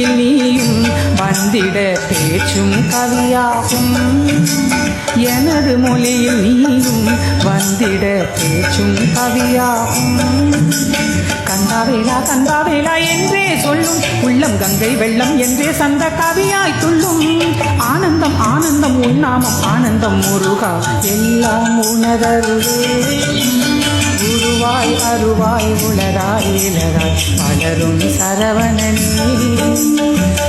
வழியில் நீயும் வந்திட பேச்சும் கவியாகும். எனது மொழியில் நீயும் வந்திட பேச்சும் கவியாகும். கந்தாவேலா கந்தாவேலா என்றே சொல்லும். உள்ளம் கங்கை வெள்ளம் என்றே சந்த கவியாய் துள்ளும். ஆனந்தம் ஆனந்தம் உன்னாமம் ஆனந்தம் முருகா எல்லாம் உணரருவே அருவாய் அருவாய் உளராய் இளராய் மலரும் சரவணனே.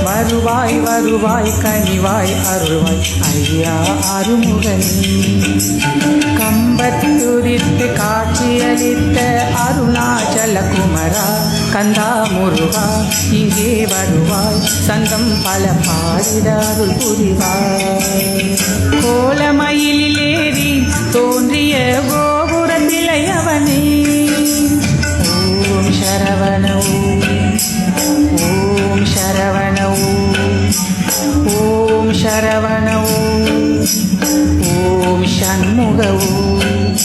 வருவாய் வருவாய் கனிவாய் அருள்வாய் ஐயா அருமுகனே. கம்பத்துரித்து காட்சியளித்த அருணாச்சல குமரா கந்தா முருகா இங்கே வருவாய் சங்கம் பல பாடிட அருள் புரிவாய். சரவண ஓம் ஓம் சண்முக ஓம்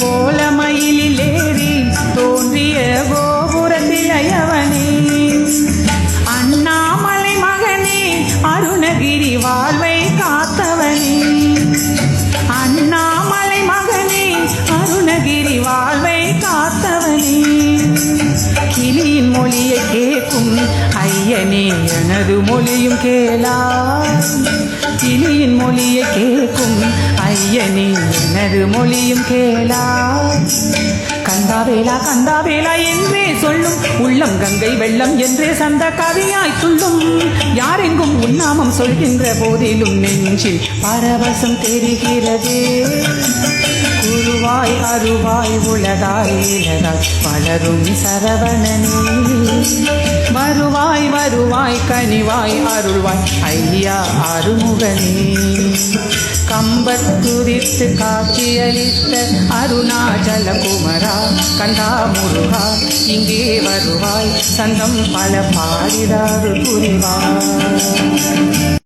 கோலமயிலேறி தோன்றிய கோபுரத்தில் கோபுரத்திலையவனே அண்ணாமலை மகனே அருணகிரி வாழ்வை காத்தவனே. அண்ணாமலை மகனே அருணகிரி வாழ்வை காத்தவனே. கிளியின் மொழியை கேட்கும் ஐயனே எனது மொழியும் கேளாய். கிளியின் மொழியை கேட்கும் ஐயனே எனது மொழியும் கேளாய். கேளா கந்தாவேலா கந்தாவேலா என்றே சொல்லும். உள்ளம் கங்கை வெள்ளம் என்றே சந்த கவியாய் துள்ளும். யாரெங்கும் உன்னாமம் சொல்கின்ற போதிலும் நெஞ்சில் பரவசம் தெரிகிறதே. குருவாய் அருவாய் உளதாய் இலகாய் வளரும் சரவணனே. வருவாய் வருவாய் கனிவாய் அருள்வாய் ஐயா அருமுகனே. கம்பத்துரித்து காட்சியளித்த அருணாச்சல குமரா கண்டா முருகா இங்கே வருவாய். சந்தம் பல பாடிடாறு புரிவாய்.